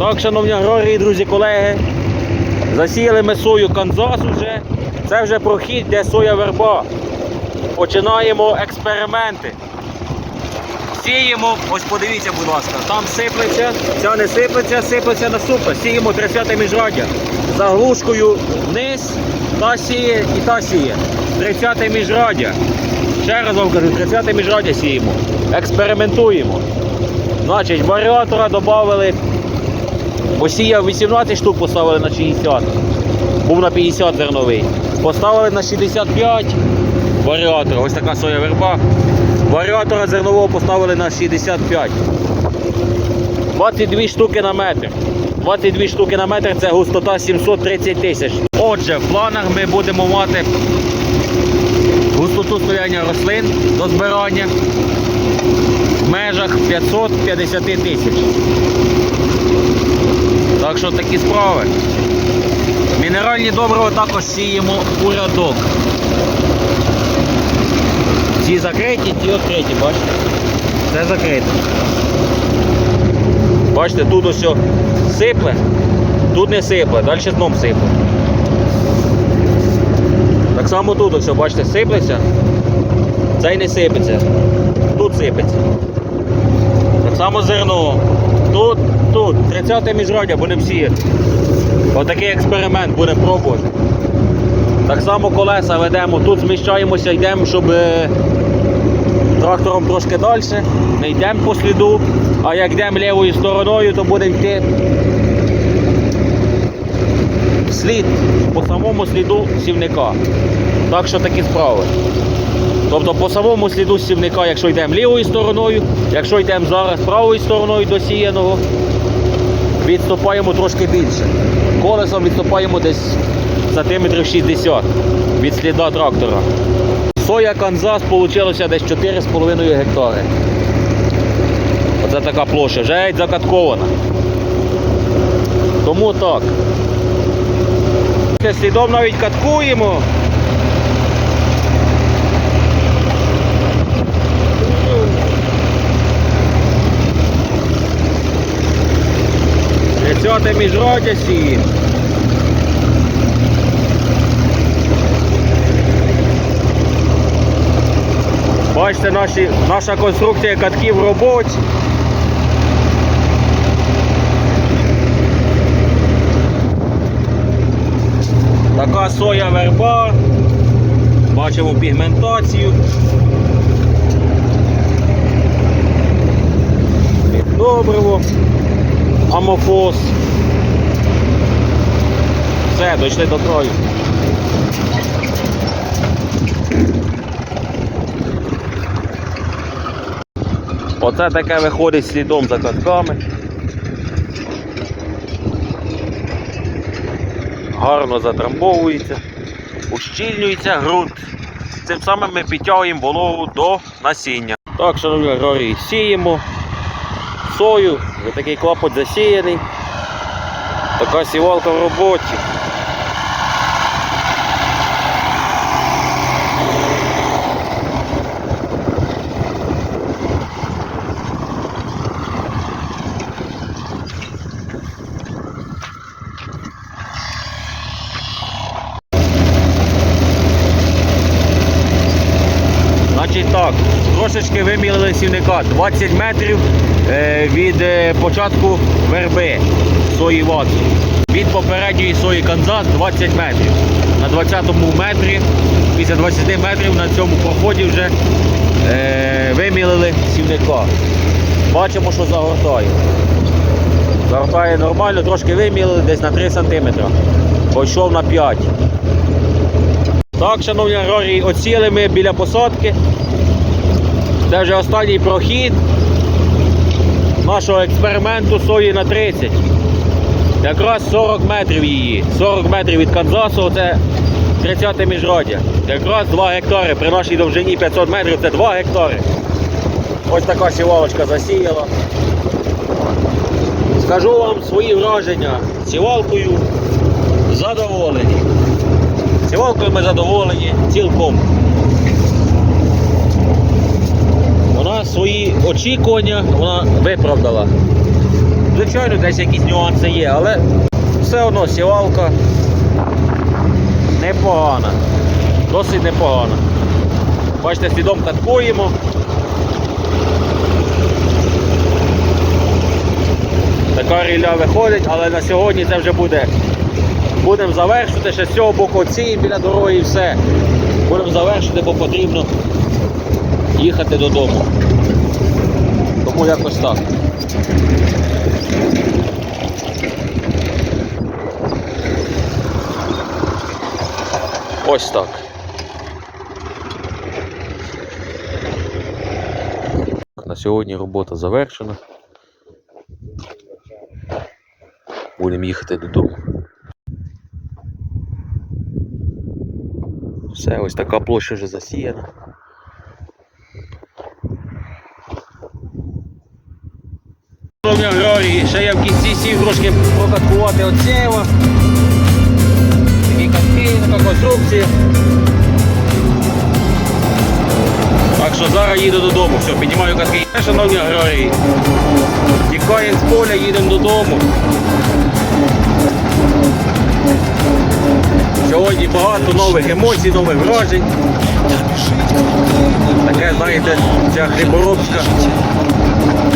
Так, шановні аграрії, друзі, колеги, засіяли ми сою Канзас уже. Це вже прохід, де соя верба. Починаємо експерименти. Сіємо, ось подивіться, будь ласка, там сиплеться, ця не сиплеться, сиплеться наступна. Сіємо 30 міжраддя. Заглушкою вниз, та сіє і та сіє. 30 міжраддя. Ще раз вам кажу, 30 міжраддя сіємо. Експериментуємо. Значить, варіатора додали, бо сіяв 18 штук, поставили на 60. Був на 50 зерновий. Поставили на 65 варіатора. Ось така соя верба. Варіатора зернового поставили на 65. 22 штуки на метр. 22 штуки на метр це густота 730 тисяч. Отже, в планах ми будемо мати густоту стояння рослин до збирання в межах 550 тисяч. Що такі справи. Мінеральні добрива також сіємо у рядок. Ці закриті, ті відкриті, бачите? Це закрито. Бачите, тут ось сипле, тут не сипле, далі дном сипле. Так само тут ось, бачите, сиплеться, цей не сипеться, тут сипеться. Так само зерно. Тут, 30 міжрадя будемо сіяти. Отакий експеримент будемо пробувати. Так само колеса ведемо, тут зміщаємося, йдемо, щоб е, трактором трошки далі, не йдемо по сліду, а як йдемо лівою стороною, то будемо йти слід по самому сліду сівника. Так що такі справи. Тобто по самому сліду сівника, якщо йдемо лівою стороною, якщо йдемо зараз правою стороною до сіяного, відступаємо трошки більше. Колесом відступаємо десь сантиметрів 60 від сліда трактора. Соя Канзас вийшло десь 4,5 гектари. Оце така площа, вже геть закаткована. Тому так. Слідом навіть каткуємо. Тридцяте міжродя сіємо. Бачите, наші, наша конструкція катків в роботі. Така соя верба. Бачимо пігментацію. Добриво. Амофос. Все, дійшли до краю. Оце таке виходить слідом за катками. Гарно затрамбовується, ущільнюється ґрунт. Цим самим ми підтягуємо вологу до насіння. Так, шановні аграрії, сіємо сою, вже такий клапоть засіяний. Така сівалка в роботі. Значить так, трошечки вимілили сівника 20 метрів е, від е, початку верби сої вату. Від попередньої сої Канзас 20 метрів. На 20-му метрі, після 20 метрів на цьому проході вже е, вимілили сівника. Бачимо, що загортає. Загортає нормально, трошки вимілили десь на 3 см. Пойшов на 5 так, шановні аграрії, оціли ми біля посадки. Це вже останній прохід нашого експерименту сої на 30. Якраз 40 метрів її. 40 метрів від Канзасу це 30 міжраддя. Якраз 2 гектари. При нашій довжині 500 метрів це 2 гектари. Ось така сівалочка засіяла. Скажу вам свої враження. Сівалкою задоволені. Сівалкою ми задоволені цілком. Вона свої очікування вона виправдала. Звичайно, десь якісь нюанси є, але все одно сівалка непогана. Досить непогана. Бачите, слідом каткуємо. Така ріля виходить, але на сьогодні це вже буде. Будемо завершувати ще з цього боку ці біля дороги і все. Будемо завершити, бо потрібно їхати додому. Тому якось так. Ось так. На сьогодні робота завершена. Будемо їхати додому. Все, ось така площа вже засіяна. Шановні аграрії, ще я в кінці сів трошки прокаткувати оцева. Такі катки, така конструкція. Так що зараз їду додому, все, піднімаю катки. Шановні аграрії, тікаємо з поля, їдемо додому. Сьогодні багато нових емоцій, нових вражень. Таке, знаєте, ця хліборобська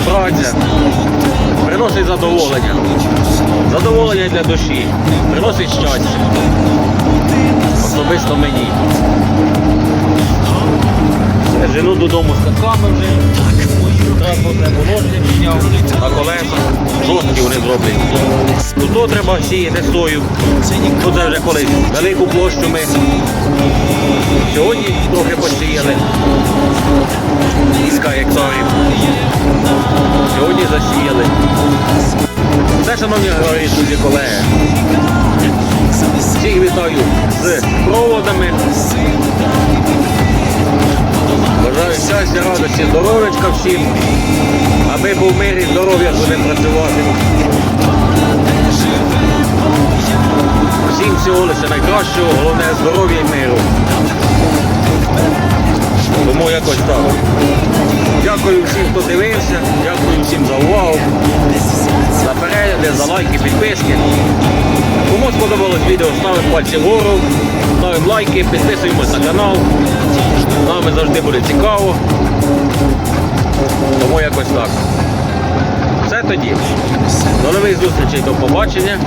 праця приносить задоволення. Задоволення для душі, приносить щастя. Особисто мені. Жену додому з катками вже. Транспортне положення на колеса. Жорсткі вони зроблені. Тут то треба сіяти сою. Тут це вже колись велику площу ми. Сьогодні трохи посіяли. Кілька гектарів. Сьогодні засіяли. Це, шановні друзі, колеги. Всіх вітаю з проводами. Бажаю щастя, радості, здоров'ячка всім. Аби був мир і здоров'я будемо працювати. Всім всього лише найкращого, головне здоров'я і миру. Тому якось так. Дякую всім, хто дивився, дякую всім за увагу, за перегляди, за лайки, підписки. Кому сподобалось відео, ставимо пальці вгору, ставимо лайки, підписуємось на канал. З нами завжди буде цікаво. Тому якось так. Все тоді. До нових зустрічей, до побачення.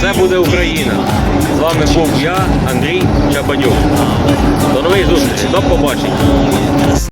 Це буде Україна. З вами був я, Андрій Чабанюк. До нових зустрічей, до побачення.